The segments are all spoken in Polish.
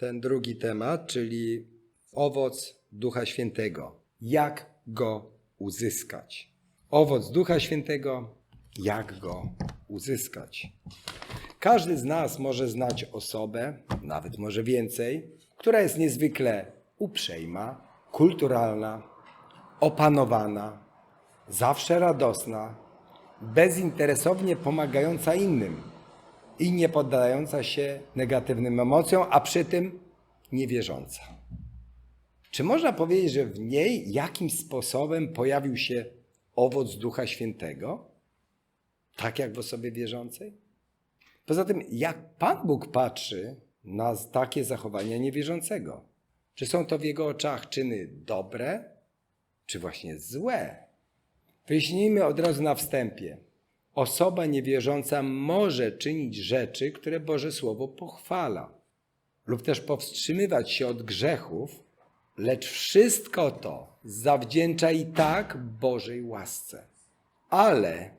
ten drugi temat, czyli owoc Ducha Świętego. Jak go uzyskać? Owoc Ducha Świętego, jak go uzyskać? Każdy z nas może znać osobę, nawet może więcej, która jest niezwykle uprzejma, kulturalna, opanowana, zawsze radosna, bezinteresownie pomagająca innym i nie poddająca się negatywnym emocjom, a przy tym niewierząca. Czy można powiedzieć, że w niej jakimś sposobem pojawił się owoc Ducha Świętego? Tak jak w osobie wierzącej? Poza tym, jak Pan Bóg patrzy na takie zachowania niewierzącego? Czy są to w Jego oczach czyny dobre, czy właśnie złe? Wyjaśnijmy od razu na wstępie. Osoba niewierząca może czynić rzeczy, które Boże Słowo pochwala, lub też powstrzymywać się od grzechów, lecz wszystko to zawdzięcza i tak Bożej łasce. Ale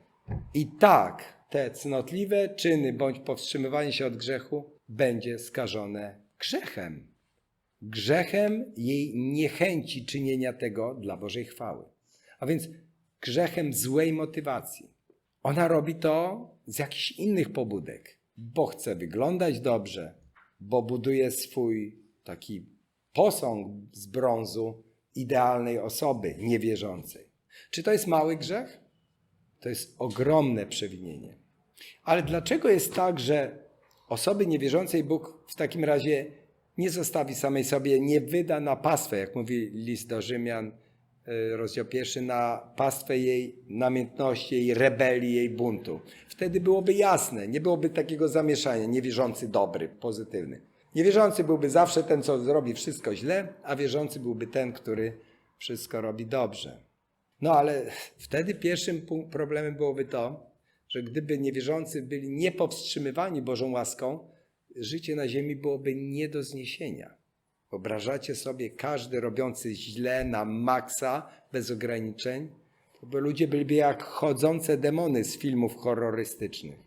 i tak te cnotliwe czyny bądź powstrzymywanie się od grzechu będzie skażone grzechem. Grzechem jej niechęci czynienia tego dla Bożej chwały. A więc grzechem złej motywacji. Ona robi to z jakichś innych pobudek, bo chce wyglądać dobrze, bo buduje swój taki posąg z brązu idealnej osoby niewierzącej. Czy to jest mały grzech? To jest ogromne przewinienie. Ale dlaczego jest tak, że osoby niewierzącej Bóg w takim razie nie zostawi samej sobie, nie wyda na pastwę, jak mówi list do Rzymian, rozdział pierwszy, na pastwę jej namiętności, jej rebelii, jej buntu. Wtedy byłoby jasne, nie byłoby takiego zamieszania, niewierzący dobry, pozytywny. Niewierzący byłby zawsze ten, co zrobi wszystko źle, a wierzący byłby ten, który wszystko robi dobrze. No ale wtedy pierwszym problemem byłoby to, że gdyby niewierzący byli niepowstrzymywani Bożą łaską, życie na ziemi byłoby nie do zniesienia. Wyobrażacie sobie, każdy robiący źle na maksa, bez ograniczeń, by ludzie byliby jak chodzące demony z filmów horrorystycznych.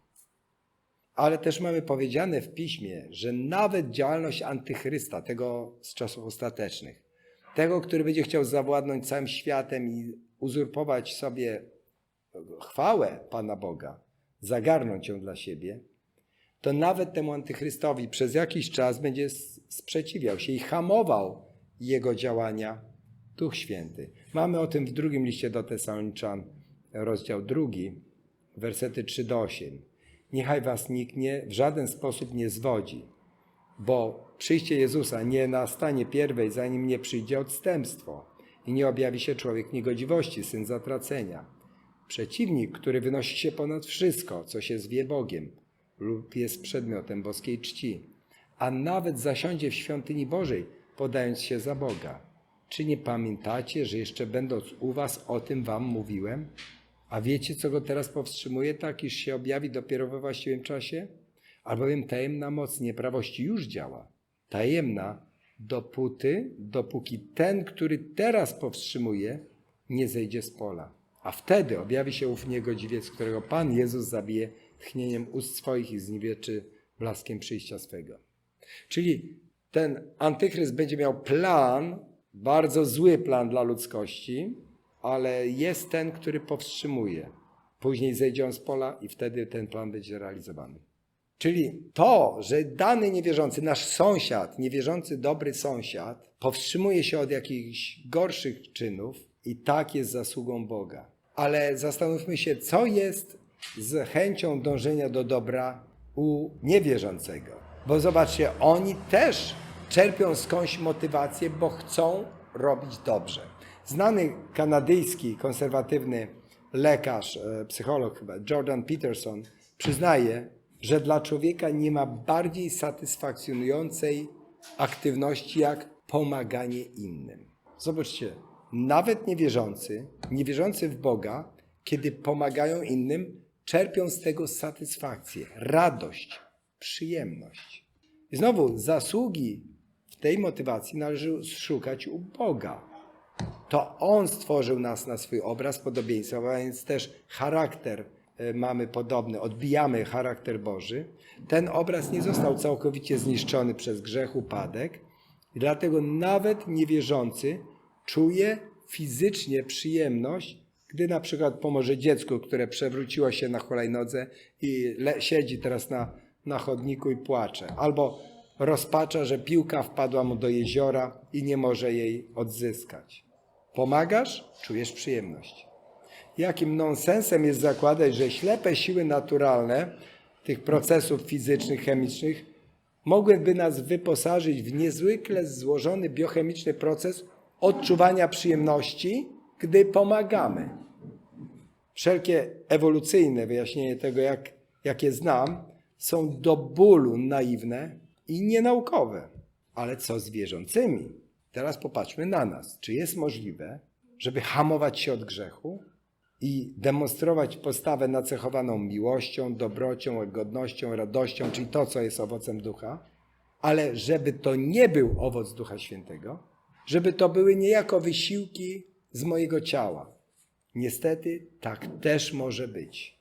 Ale też mamy powiedziane w piśmie, że nawet działalność antychrysta, tego z czasów ostatecznych, tego, który będzie chciał zawładnąć całym światem i uzurpować sobie chwałę Pana Boga, zagarnąć ją dla siebie, to nawet temu antychrystowi przez jakiś czas będzie sprzeciwiał się i hamował jego działania Duch Święty. Mamy o tym w drugim liście do Tesaloniczan, rozdział drugi, wersety 3 do 8. Niechaj was nikt nie, w żaden sposób nie zwodzi, bo przyjście Jezusa nie nastanie pierwej, zanim nie przyjdzie odstępstwo i nie objawi się człowiek niegodziwości, syn zatracenia. Przeciwnik, który wynosi się ponad wszystko, co się zwie Bogiem lub jest przedmiotem boskiej czci, a nawet zasiądzie w świątyni Bożej, podając się za Boga. Czy nie pamiętacie, że jeszcze będąc u was o tym wam mówiłem? A wiecie, co go teraz powstrzymuje, tak iż się objawi dopiero we właściwym czasie? Albowiem tajemna moc nieprawości już działa. Tajemna, dopóty, dopóki ten, który teraz powstrzymuje, nie zejdzie z pola. A wtedy objawi się ów niegodziwiec, którego Pan Jezus zabije tchnieniem ust swoich i zniwieczy blaskiem przyjścia swego. Czyli ten antychryst będzie miał plan, bardzo zły plan dla ludzkości, ale jest ten, który powstrzymuje. Później zejdzie on z pola i wtedy ten plan będzie realizowany. Czyli to, że dany niewierzący, nasz sąsiad, niewierzący dobry sąsiad, powstrzymuje się od jakichś gorszych czynów i tak jest zasługą Boga. Ale zastanówmy się, co jest z chęcią dążenia do dobra u niewierzącego. Bo zobaczcie, oni też czerpią skądś motywację, bo chcą robić dobrze. Znany kanadyjski, konserwatywny lekarz, e, psycholog chyba, Jordan Peterson, przyznaje, że dla człowieka nie ma bardziej satysfakcjonującej aktywności jak pomaganie innym. Zobaczcie, nawet niewierzący, niewierzący w Boga, kiedy pomagają innym, czerpią z tego satysfakcję, radość, przyjemność. I znowu zasługi w tej motywacji należy szukać u Boga. To On stworzył nas na swój obraz, podobieństwo, a więc też charakter e, mamy podobny, odbijamy charakter Boży, ten obraz nie został całkowicie zniszczony przez grzech, upadek i dlatego nawet niewierzący czuje fizycznie przyjemność, gdy na przykład pomoże dziecku, które przewróciło się na hulajnodze i le- siedzi teraz na, na chodniku i płacze, albo rozpacza, że piłka wpadła mu do jeziora i nie może jej odzyskać. Pomagasz, czujesz przyjemność. Jakim nonsensem jest zakładać, że ślepe siły naturalne tych procesów fizycznych, chemicznych mogłyby nas wyposażyć w niezwykle złożony biochemiczny proces odczuwania przyjemności, gdy pomagamy. Wszelkie ewolucyjne wyjaśnienie tego, jak, jakie znam, są do bólu naiwne i nienaukowe. Ale co z wierzącymi? Teraz popatrzmy na nas. Czy jest możliwe, żeby hamować się od grzechu i demonstrować postawę nacechowaną miłością, dobrocią, godnością, radością, czyli to, co jest owocem ducha, ale żeby to nie był owoc Ducha Świętego, żeby to były niejako wysiłki z mojego ciała. Niestety tak też może być.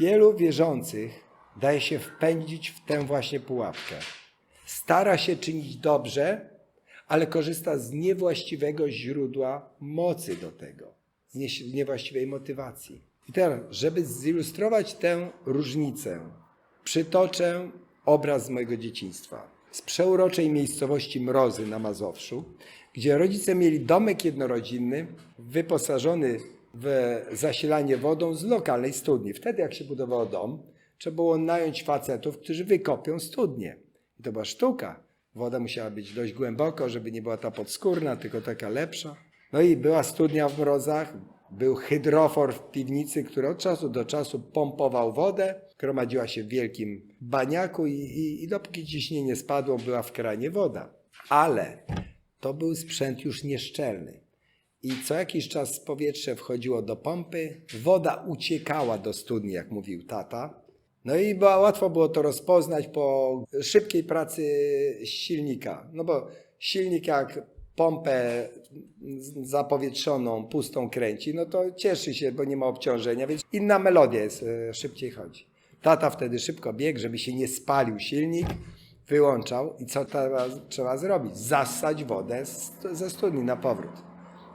Wielu wierzących daje się wpędzić w tę właśnie pułapkę. Stara się czynić dobrze, ale korzysta z niewłaściwego źródła mocy do tego, z nie- niewłaściwej motywacji. I teraz, żeby zilustrować tę różnicę, przytoczę obraz z mojego dzieciństwa. Z przeuroczej miejscowości Mrozy na Mazowszu, gdzie rodzice mieli domek jednorodzinny wyposażony w zasilanie wodą z lokalnej studni. Wtedy, jak się budowało dom, trzeba było nająć facetów, którzy wykopią studnię. I to była sztuka. Woda musiała być dość głęboko, żeby nie była ta podskórna, tylko taka lepsza. No i była studnia w mrozach, był hydrofor w piwnicy, który od czasu do czasu pompował wodę, gromadziła się w wielkim baniaku i, i, i dopóki ciśnienie spadło, była w kranie woda. Ale to był sprzęt już nieszczelny. I co jakiś czas powietrze wchodziło do pompy, woda uciekała do studni, jak mówił tata. No i była, łatwo było to rozpoznać po szybkiej pracy silnika. No bo silnik jak pompę zapowietrzoną, pustą kręci, no to cieszy się, bo nie ma obciążenia, więc inna melodia jest, e, szybciej chodzi. Tata wtedy szybko biegł, żeby się nie spalił silnik, wyłączał i co trzeba, trzeba zrobić? Zassać wodę z, ze studni na powrót.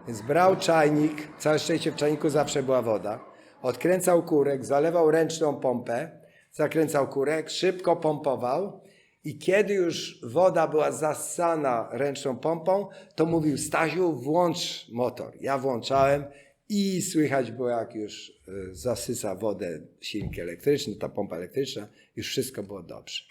Więc brał czajnik, całe szczęście w czajniku zawsze była woda, odkręcał kurek, zalewał ręczną pompę, zakręcał kurek, szybko pompował i kiedy już woda była zassana ręczną pompą, to mówił Stasiu, włącz motor. Ja włączałem i słychać było jak już y, zasysa wodę silnik elektryczny, ta pompa elektryczna, już wszystko było dobrze.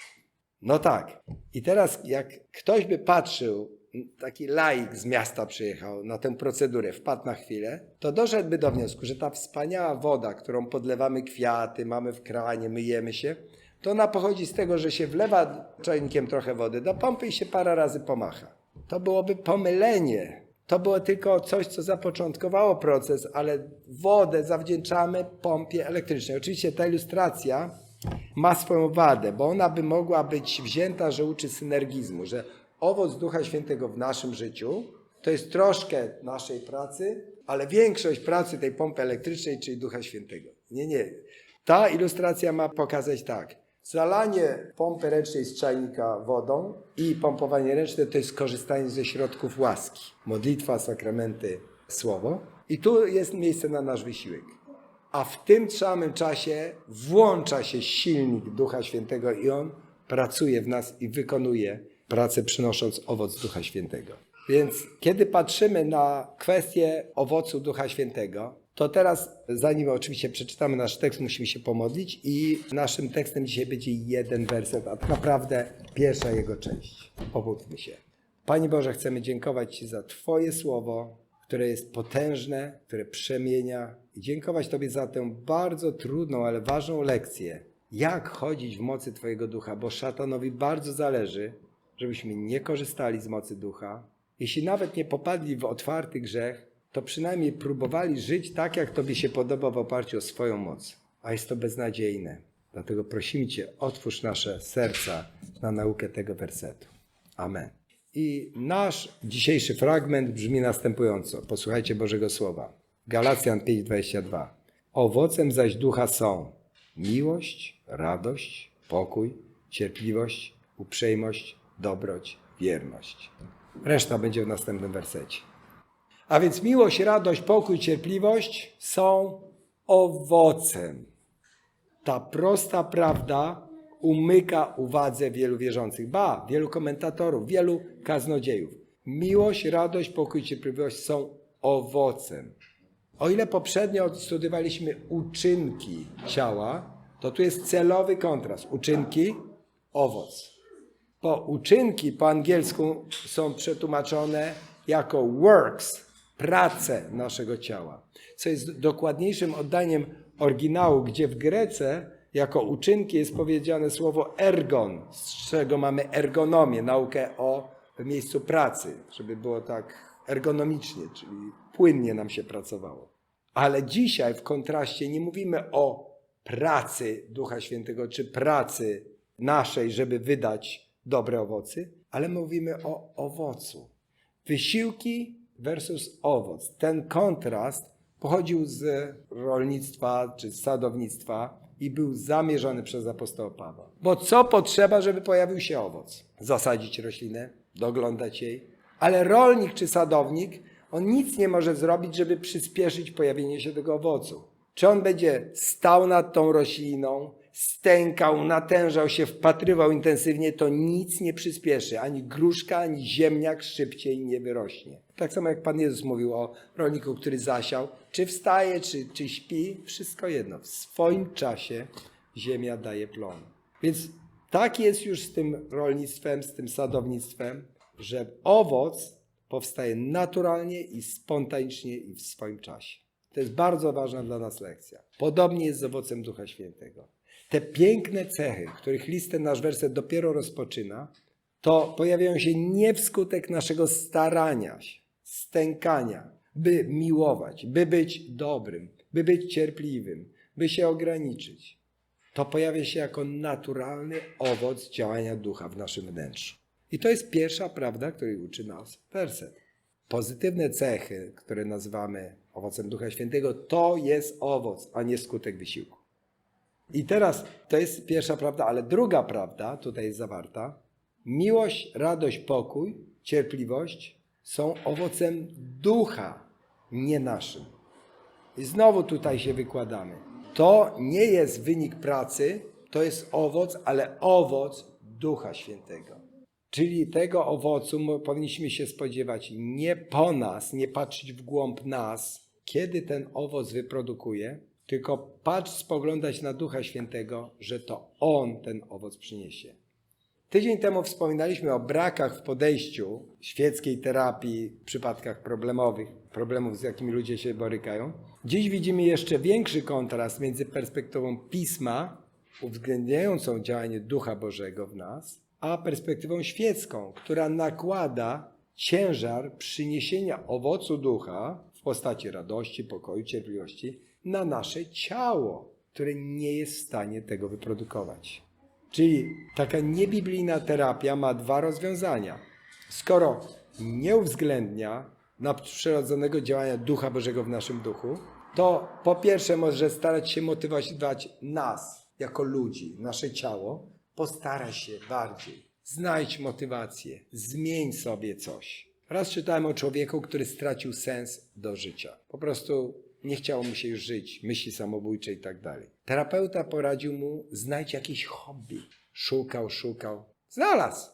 No tak. I teraz jak ktoś by patrzył, taki laik z miasta przyjechał na tę procedurę, wpadł na chwilę, to doszedłby do wniosku, że ta wspaniała woda, którą podlewamy kwiaty, mamy w kranie, myjemy się, to ona pochodzi z tego, że się wlewa czajnikiem trochę wody do pompy i się parę razy pomacha. To byłoby pomylenie. To było tylko coś, co zapoczątkowało proces, ale wodę zawdzięczamy pompie elektrycznej. Oczywiście ta ilustracja ma swoją wadę, bo ona by mogła być wzięta, że uczy synergizmu, że owoc Ducha Świętego w naszym życiu to jest troszkę naszej pracy, ale większość pracy tej pompy elektrycznej, czyli Ducha Świętego. Nie, nie. Ta ilustracja ma pokazać tak. Zalanie pompy ręcznej z czajnika wodą i pompowanie ręczne to jest korzystanie ze środków łaski. Modlitwa, sakramenty, słowo. I tu jest miejsce na nasz wysiłek. A w tym samym czasie włącza się silnik Ducha Świętego i on pracuje w nas i wykonuje pracę, przynosząc owoc Ducha Świętego. Więc kiedy patrzymy na kwestię owocu Ducha Świętego, to teraz, zanim oczywiście przeczytamy nasz tekst, musimy się pomodlić i naszym tekstem dzisiaj będzie jeden werset, a tak naprawdę pierwsza jego część. Pomódlmy się. Panie Boże, chcemy dziękować Ci za Twoje słowo, które jest potężne, które przemienia i dziękować Tobie za tę bardzo trudną, ale ważną lekcję, jak chodzić w mocy Twojego ducha, bo szatanowi bardzo zależy, żebyśmy nie korzystali z mocy ducha. Jeśli nawet nie popadli w otwarty grzech, to przynajmniej próbowali żyć tak, jak Tobie się podoba w oparciu o swoją moc. A jest to beznadziejne. Dlatego prosimy Cię, otwórz nasze serca na naukę tego wersetu. Amen. I nasz dzisiejszy fragment brzmi następująco. Posłuchajcie Bożego Słowa. Galacjan 5:22. Owocem zaś ducha są miłość, radość, pokój, cierpliwość, uprzejmość, dobroć, wierność. Reszta będzie w następnym wersecie. A więc miłość, radość, pokój, cierpliwość są owocem. Ta prosta prawda umyka uwadze wielu wierzących, ba, wielu komentatorów, wielu kaznodziejów. Miłość, radość, pokój, cierpliwość są owocem. O ile poprzednio studiowaliśmy uczynki ciała, to tu jest celowy kontrast. Uczynki, owoc. Bo uczynki po angielsku są przetłumaczone jako works, prace naszego ciała, co jest dokładniejszym oddaniem oryginału, gdzie w Grece jako uczynki jest powiedziane słowo ergon, z czego mamy ergonomię, naukę o miejscu pracy, żeby było tak ergonomicznie, czyli płynnie nam się pracowało. Ale dzisiaj w kontraście nie mówimy o pracy Ducha Świętego, czy pracy naszej, żeby wydać dobre owoce, ale mówimy o owocu. Wysiłki versus owoc. Ten kontrast pochodził z rolnictwa czy z sadownictwa i był zamierzony przez apostoła Pawła. Bo co potrzeba, żeby pojawił się owoc? Zasadzić roślinę, doglądać jej. Ale rolnik czy sadownik, on nic nie może zrobić, żeby przyspieszyć pojawienie się tego owocu. Czy on będzie stał nad tą rośliną, stękał, natężał się, wpatrywał intensywnie, to nic nie przyspieszy. Ani gruszka, ani ziemniak szybciej nie wyrośnie. Tak samo jak Pan Jezus mówił o rolniku, który zasiał. Czy wstaje, czy, czy śpi, wszystko jedno. W swoim czasie ziemia daje plon. Więc tak jest już z tym rolnictwem, z tym sadownictwem, że owoc powstaje naturalnie i spontanicznie i w swoim czasie. To jest bardzo ważna dla nas lekcja. Podobnie jest z owocem Ducha Świętego. Te piękne cechy, których listę nasz werset dopiero rozpoczyna, to pojawiają się nie wskutek naszego starania się, stękania, by miłować, by być dobrym, by być cierpliwym, by się ograniczyć. To pojawia się jako naturalny owoc działania ducha w naszym wnętrzu. I to jest pierwsza prawda, której uczy nas werset. Pozytywne cechy, które nazywamy owocem Ducha Świętego, to jest owoc, a nie skutek wysiłku. I teraz to jest pierwsza prawda, ale druga prawda tutaj jest zawarta. Miłość, radość, pokój, cierpliwość są owocem ducha, nie naszym. I znowu tutaj się wykładamy. To nie jest wynik pracy, to jest owoc, ale owoc Ducha Świętego. Czyli tego owocu my powinniśmy się spodziewać nie po nas, nie patrzeć w głąb nas, kiedy ten owoc wyprodukuje, tylko patrz, spoglądać na Ducha Świętego, że to On ten owoc przyniesie. Tydzień temu wspominaliśmy o brakach w podejściu świeckiej terapii w przypadkach problemowych, problemów, z jakimi ludzie się borykają. Dziś widzimy jeszcze większy kontrast między perspektywą pisma, uwzględniającą działanie Ducha Bożego w nas, a perspektywą świecką, która nakłada ciężar przyniesienia owocu ducha w postaci radości, pokoju, cierpliwości na nasze ciało, które nie jest w stanie tego wyprodukować. Czyli taka niebiblijna terapia ma dwa rozwiązania. Skoro nie uwzględnia nadprzyrodzonego działania Ducha Bożego w naszym duchu, to po pierwsze może starać się motywować nas jako ludzi, nasze ciało, postaraj się bardziej. Znajdź motywację, zmień sobie coś. Raz czytałem o człowieku, który stracił sens do życia. Po prostu nie chciało mu się już żyć, myśli samobójcze i tak dalej. Terapeuta poradził mu znajdź jakieś hobby. Szukał, szukał. Znalazł.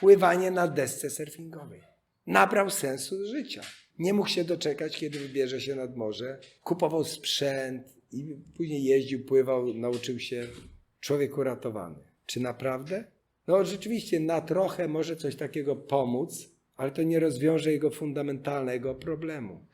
Pływanie na desce surfingowej. Nabrał sensu życia. Nie mógł się doczekać, kiedy wybierze się nad morze. Kupował sprzęt i później jeździł, pływał, nauczył się. Człowiek uratowany. Czy naprawdę? No rzeczywiście na trochę może coś takiego pomóc, ale to nie rozwiąże jego fundamentalnego problemu.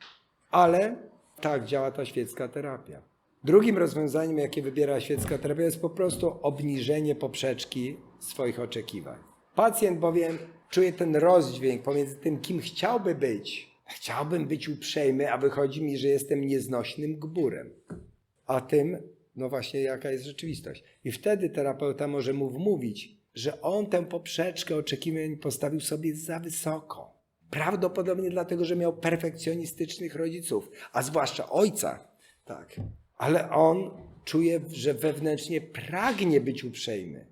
Ale tak działa ta świecka terapia. Drugim rozwiązaniem, jakie wybiera świecka terapia, jest po prostu obniżenie poprzeczki swoich oczekiwań. Pacjent bowiem czuje ten rozdźwięk pomiędzy tym, kim chciałby być. Chciałbym być uprzejmy, a wychodzi mi, że jestem nieznośnym gburem. A tym, no właśnie, jaka jest rzeczywistość. I wtedy terapeuta może mu wmówić, że on tę poprzeczkę oczekiwań postawił sobie za wysoko. Prawdopodobnie dlatego, że miał perfekcjonistycznych rodziców, a zwłaszcza ojca. Tak. Ale on czuje, że wewnętrznie pragnie być uprzejmy.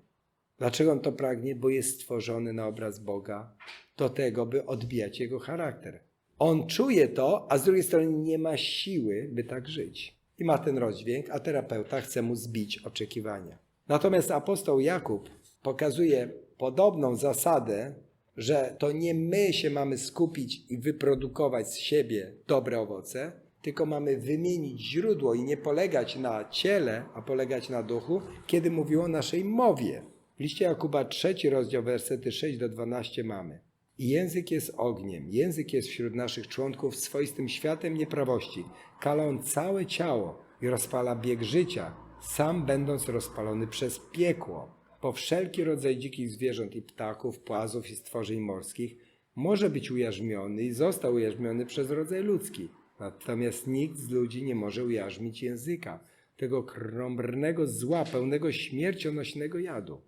Dlaczego on to pragnie? Bo jest stworzony na obraz Boga do tego, by odbijać jego charakter. On czuje to, a z drugiej strony nie ma siły, by tak żyć. I ma ten rozdźwięk, a terapeuta chce mu zbić oczekiwania. Natomiast apostoł Jakub pokazuje podobną zasadę, że to nie my się mamy skupić i wyprodukować z siebie dobre owoce, tylko mamy wymienić źródło i nie polegać na ciele, a polegać na duchu, kiedy mówił o naszej mowie. W liście Jakuba trzeci rozdział, wersety 6 do 12 mamy. I język jest ogniem, język jest wśród naszych członków swoistym światem nieprawości. Kala on całe ciało i rozpala bieg życia, sam będąc rozpalony przez piekło. Bo wszelki rodzaj dzikich zwierząt i ptaków, płazów i stworzeń morskich może być ujarzmiony i został ujarzmiony przez rodzaj ludzki. Natomiast nikt z ludzi nie może ujarzmić języka, tego krąbrnego zła, pełnego śmiercionośnego jadu.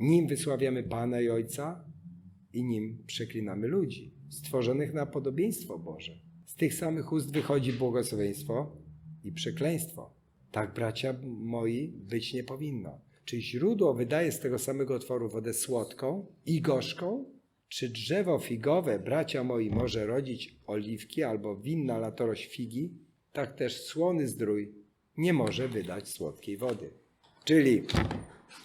Nim wysławiamy Pana i Ojca i nim przeklinamy ludzi, stworzonych na podobieństwo Boże. Z tych samych ust wychodzi błogosławieństwo i przekleństwo. Tak, bracia moi, być nie powinno. Czy źródło wydaje z tego samego otworu wodę słodką i gorzką? Czy drzewo figowe, bracia moi, może rodzić oliwki albo winna latorość figi? Tak też słony zdrój nie może wydać słodkiej wody. Czyli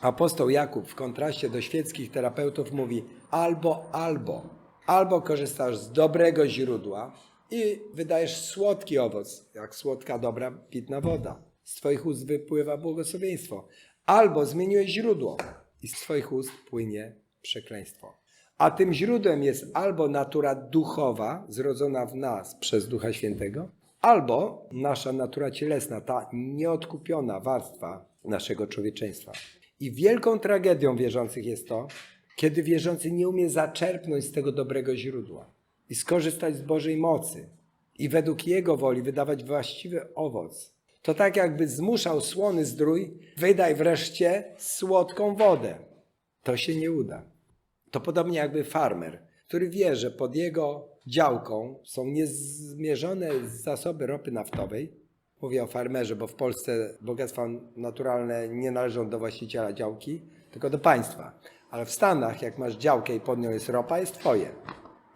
apostoł Jakub w kontraście do świeckich terapeutów mówi albo, albo. Albo korzystasz z dobrego źródła i wydajesz słodki owoc, jak słodka, dobra, pitna woda. Z twoich ust wypływa błogosławieństwo. Albo zmieniłeś źródło i z twoich ust płynie przekleństwo. A tym źródłem jest albo natura duchowa, zrodzona w nas przez Ducha Świętego, albo nasza natura cielesna, ta nieodkupiona warstwa naszego człowieczeństwa. I wielką tragedią wierzących jest to, kiedy wierzący nie umie zaczerpnąć z tego dobrego źródła i skorzystać z Bożej mocy i według Jego woli wydawać właściwy owoc. To tak jakby zmuszał słony zdrój, wydaj wreszcie słodką wodę. To się nie uda. To podobnie jakby farmer, który wie, że pod jego działką są niezmierzone zasoby ropy naftowej. Mówię o farmerze, bo w Polsce bogactwa naturalne nie należą do właściciela działki, tylko do państwa. Ale w Stanach, jak masz działkę i pod nią jest ropa, jest twoje.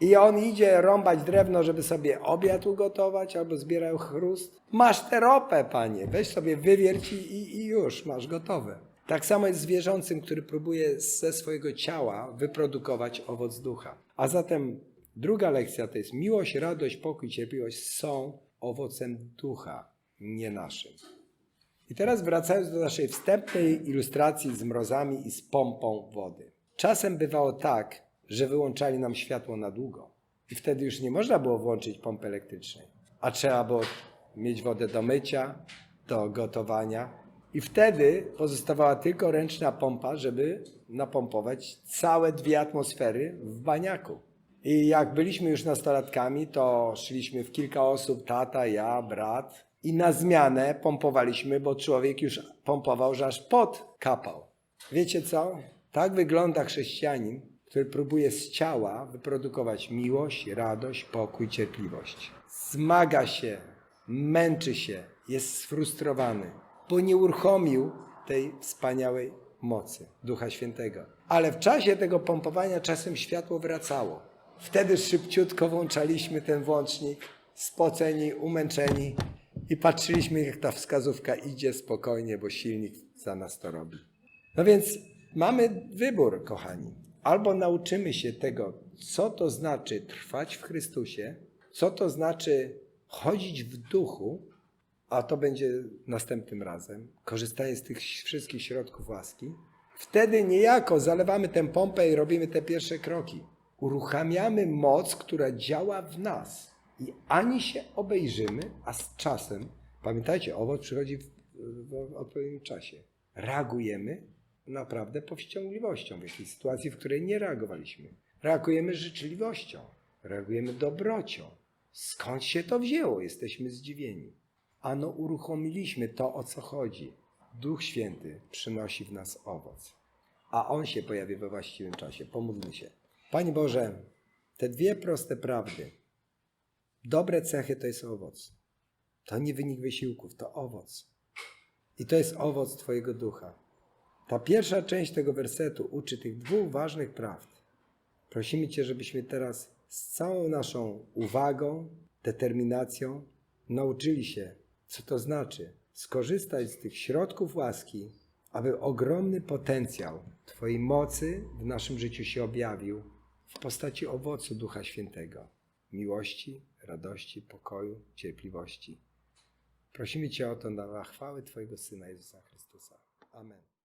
I on idzie rąbać drewno, żeby sobie obiad ugotować albo zbierał chrust. Masz tę ropę, panie. Weź sobie wywierć i, i już, masz gotowe. Tak samo jest z wierzącym, który próbuje ze swojego ciała wyprodukować owoc ducha. A zatem druga lekcja to jest miłość, radość, pokój, cierpliwość są owocem ducha, nie naszym. I teraz wracając do naszej wstępnej ilustracji z mrozami i z pompą wody. Czasem bywało tak, że wyłączali nam światło na długo. I wtedy już nie można było włączyć pompy elektrycznej, a trzeba było mieć wodę do mycia, do gotowania. I wtedy pozostawała tylko ręczna pompa, żeby napompować całe dwie atmosfery w baniaku. I jak byliśmy już nastolatkami, to szliśmy w kilka osób, tata, ja, brat. I na zmianę pompowaliśmy, bo człowiek już pompował, że aż pot kapał. Wiecie co? Tak wygląda chrześcijanin, który próbuje z ciała wyprodukować miłość, radość, pokój, cierpliwość. Zmaga się, męczy się, jest sfrustrowany, bo nie uruchomił tej wspaniałej mocy Ducha Świętego. Ale w czasie tego pompowania czasem światło wracało. Wtedy szybciutko włączaliśmy ten włącznik, spoceni, umęczeni i patrzyliśmy, jak ta wskazówka idzie spokojnie, bo silnik za nas to robi. No więc mamy wybór, kochani. Albo nauczymy się tego, co to znaczy trwać w Chrystusie, co to znaczy chodzić w duchu, a to będzie następnym razem, korzystając z tych wszystkich środków łaski. Wtedy niejako zalewamy tę pompę i robimy te pierwsze kroki. Uruchamiamy moc, która działa w nas. I ani się obejrzymy, a z czasem, pamiętajcie, owoc przychodzi w, w odpowiednim czasie. Reagujemy naprawdę powściągliwością w jakiejś sytuacji, w której nie reagowaliśmy. Reagujemy życzliwością, reagujemy dobrocią. Skąd się to wzięło? Jesteśmy zdziwieni. Ano uruchomiliśmy to, o co chodzi. Duch Święty przynosi w nas owoc, a On się pojawi we właściwym czasie. Pomódlmy się. Panie Boże, te dwie proste prawdy, dobre cechy to jest owoc. To nie wynik wysiłków, to owoc. I to jest owoc Twojego ducha. Ta pierwsza część tego wersetu uczy tych dwóch ważnych prawd. Prosimy Cię, żebyśmy teraz z całą naszą uwagą, determinacją nauczyli się, co to znaczy skorzystać z tych środków łaski, aby ogromny potencjał Twojej mocy w naszym życiu się objawił w postaci owocu Ducha Świętego miłości, radości, pokoju, cierpliwości. Prosimy Cię o to na chwałę Twojego Syna Jezusa Chrystusa. Amen.